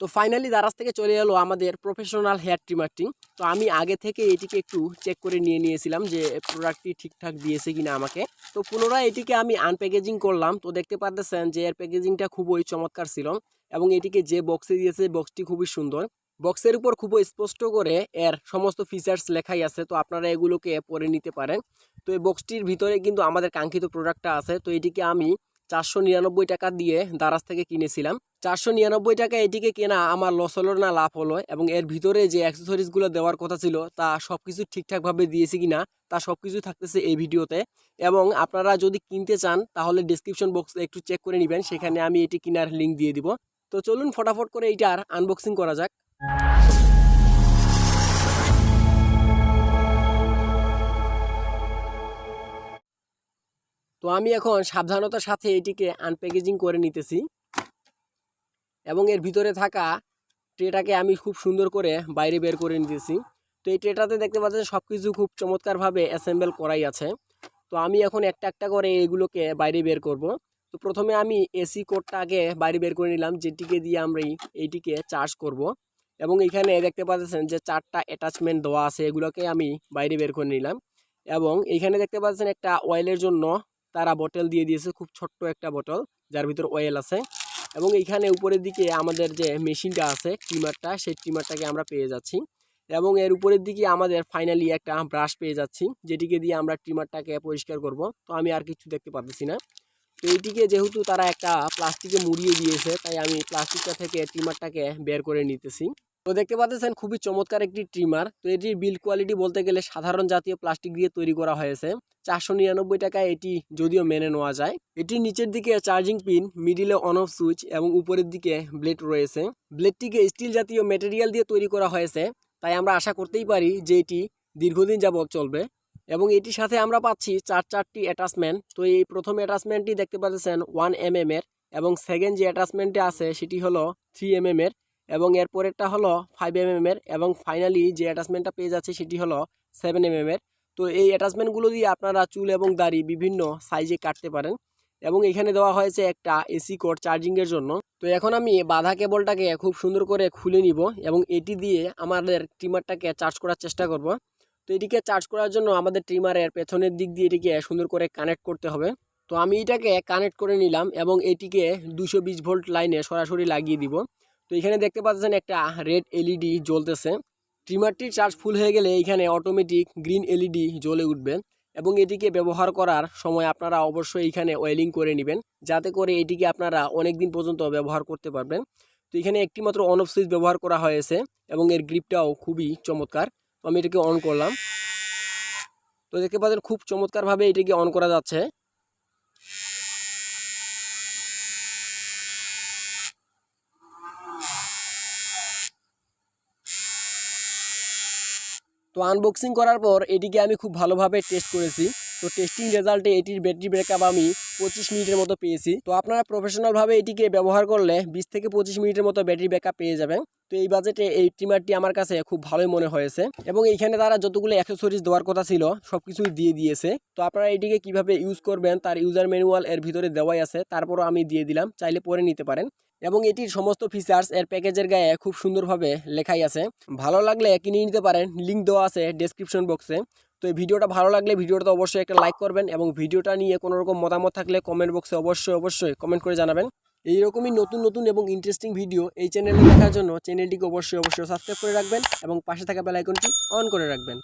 তো ফাইনালি দারাজ থেকে চলে এলো আমাদের প্রফেশনাল হেয়ার ট্রিমারটি তো আমি আগে থেকে এটিকে একটু চেক করে নিয়ে নিয়েছিলাম যে প্রোডাক্টটি ঠিকঠাক দিয়েছে কিনা আমাকে। তো পুনরায় এটিকে আমি আনপ্যাকেজিং করলাম। তো দেখতে পারতেছেন যে এর প্যাকেজিংটা খুবই চমৎকার ছিল এবং এটিকে যে বক্সে দিয়েছে বক্সটি খুবই সুন্দর। বক্সের উপর খুব স্পষ্ট করে এর সমস্ত ফিচার্স লেখাই আছে। তো আপনারা এগুলোকে পরে নিতে পারেন। তো এই বক্সটির ভিতরে কিন্তু আমাদের কাঙ্ক্ষিত প্রোডাক্টটা আছে। তো এটিকে আমি চারশো নিরানব্বই টাকা দিয়ে দারাজ থেকে কিনেছিলাম। চারশো নিরানব্বই টাকা এটিকে কেনা আমার লস হলো না, লাভ হলো এবং এর ভিতরে যে অ্যাক্সেসরিজগুলো দেওয়ার কথা ছিল তা সব কিছু ঠিকঠাকভাবে দিয়েছি কিনা তা সব কিছু থাকতেছে এই ভিডিওতে এবং আপনারা যদি কিনতে চান তাহলে ডিসক্রিপশন বক্সে একটু চেক করে নেবেন, সেখানে আমি এটি কেনার লিঙ্ক দিয়ে দিব। তো চলুন ফটাফট করে এইটার আনবক্সিং করা যাক। তো আমি এখন সাবধানতার সাথে এটিকে আনপ্যাকেজিং করে নিতেছি। এবং এর ভিতরে থাকা ট্রেটাকে আমি খুব সুন্দর করে বাইরে বের করে নিতেছি। তো এই ট্রেটাতে দেখতে পাচ্ছেন সব কিছু খুব চমৎকারভাবে অ্যাসেম্বল করাই আছে। তো আমি এখন একটা একটা করে এইগুলোকে বাইরে বের করব। তো প্রথমে আমি এসি কোডটাকে বাইরে বের করে নিলাম, যেটিকে দিয়ে আমরা এই- এইটিকে চার্জ করব। এবং এখানে দেখতে পাচ্ছেন যে চারটা অ্যাটাচমেন্ট দেওয়া আছে, এগুলোকে আমি বাইরে বের করে নিলাম। এবং এইখানে দেখতে পাচ্ছেন একটা অয়েলের জন্য তারা বটল দিয়ে দিয়েছে, খুব ছোট্ট একটা বটল যার ভিতর অয়েল আছে। এবং এইখানে উপরের দিকে আমাদের যে মেশিনটা আছে ট্রিমারটা সেই ট্রিমারটাকে আমরা পেয়ে যাচ্ছি। এবং এর উপরের দিকে আমাদের ফাইনালি একটা ব্রাশ পেয়ে যাচ্ছি, যেটিকে দিয়ে আমরা ট্রিমারটাকে পরিষ্কার করব। তো আমি আর কিছু দেখতে পাচ্ছি না। তো এইটিকে যেহেতু তারা একটা প্লাস্টিকে মুড়িয়ে দিয়েছে, তাই আমি প্লাস্টিকটা থেকে ট্রিমারটাকে বের করে নিতেছি। তো দেখতে পাচ্ছেন খুবই চমৎকার একটি ট্রিমার তো এটির বিল্ড কোয়ালিটি বলতে গেলে সাধারণ জাতীয় প্লাস্টিক দিয়ে তৈরি করা হয়েছে। চারশো নিরানব্বই টাকায় এটি যদিও মেনে নেওয়া যায়। এটির নিচের দিকে চার্জিং পিন মিডিলে অন অফ সুইচ এবং উপরের দিকে ব্লেড রয়েছে। ব্লেডটিকে স্টিল জাতীয় মেটেরিয়াল দিয়ে তৈরি করা হয়েছে। তাই আমরা আশা করতেই পারি যে এটি দীর্ঘদিন যাবৎ চলবে। এবং এটির সাথে আমরা পাচ্ছি চার চারটি অ্যাটাচমেন্ট তো এই প্রথম অ্যাটাচমেন্টটি দেখতে পাচ্ছেন ওয়ান এম এম এর এবং সেকেন্ড যে অ্যাটাচমেন্টটি আছে সেটি হলো থ্রি এম এম এর। এবং এর পরেরটা হলো ফাইভ এম এম এর এবং ফাইনালি যে অ্যাটাচমেন্টটা পেয়ে যাচ্ছে সেটি হলো সেভেন এম এম এর। তো এই অ্যাটাচমেন্টগুলো দিয়ে আপনারা চুল এবং দাড়ি বিভিন্ন সাইজে কাটতে পারেন এবং এখানে দেওয়া হয়েছে একটা এসি কোড চার্জিংয়ের জন্য। তো এখন আমি বাধা কেবলটাকে খুব সুন্দর করে খুলে নিব এবং এটি দিয়ে আমাদের ট্রিমারটাকে চার্জ করার চেষ্টা করব। তো এটিকে চার্জ করার জন্য আমাদের ট্রিমারের পেছনের দিক দিয়ে এটিকে সুন্দর করে কানেক্ট করতে হবে। তো আমি এটাকে কানেক্ট করে নিলাম এবং এটিকে দুশো ভোল্ট লাইনে সরাসরি লাগিয়ে দিব। তো এখানে দেখতে পাচ্ছেন একটা রেড এলইডি জ্বলতেছে। ট্রিমারটির চার্জ ফুল হয়ে গেলে এখানে অটোমেটিক গ্রিন এলইডি জ্বলে উঠবে এবং এটিকে ব্যবহার করার সময় আপনারা অবশ্যই এখানে ওয়েলিং করে নেবেন যাতে করে এটিকে আপনারা অনেক দিন পর্যন্ত ব্যবহার করতে পারবেন। তো এখানে একটি মাত্র অন অফ সুইচ ব্যবহার করা হয়েছে এবং এর গ্রিপটাও খুবই চমৎকার। তো আমি এটাকে অন করলাম। তো দেখতে পাচ্ছেন খুব চমৎকারভাবে এটিকে অন করা যাচ্ছে। তো আনবক্সিং করার পর এটিকে আমি খুব ভালোভাবে টেস্ট করেছি। তো টেস্টিং রেজাল্টে এটির ব্যাটারি ব্যাকআপ আমি পঁচিশ মিনিটের মতো পেয়েছি। তো আপনারা প্রফেশনালভাবে এটিকে ব্যবহার করলে বিশ থেকে পঁচিশ মিনিটের মতো ব্যাটারি ব্যাকআপ পেয়ে যাবেন। তো এই বাজেটে এই ট্রিমারটি আমার কাছে খুব ভালোই মনে হয়েছে। এবং এইখানে তারা যতগুলো অ্যাক্সেসরিজ দেওয়ার কথা ছিল সব কিছুই দিয়ে দিয়েছে। তো আপনারা এটিকে কীভাবে ইউজ করবেন, তার ইউজার ম্যানুয়াল এর ভিতরে দেওয়াই আছে। তারপরও আমি দিয়ে দিলাম। চাইলে পরে নিতে পারেন। এবং এটির সমস্ত ফিচার্স এর প্যাকেজের গায়ে খুব সুন্দরভাবে লেখাই আছে। ভালো লাগলে কিনে নিতে পারেন লিঙ্ক দেওয়া আছে ডেসক্রিপশন বক্সে তো এই ভিডিওটা ভালো লাগলে ভিডিওটা অবশ্যই একটা লাইক করবেন এবং ভিডিওটা নিয়ে কোনো রকম মতামত থাকলে কমেন্ট বক্সে অবশ্যই অবশ্যই কমেন্ট করে জানাবেন। এইরকমই নতুন নতুন এবং ইন্টারেস্টিং ভিডিও এই চ্যানেলে দেখার জন্য চ্যানেলটিকে অবশ্যই অবশ্যই সাবস্ক্রাইব করে রাখবেন এবং পাশে থাকা বেল আইকনটি অন করে রাখবেন।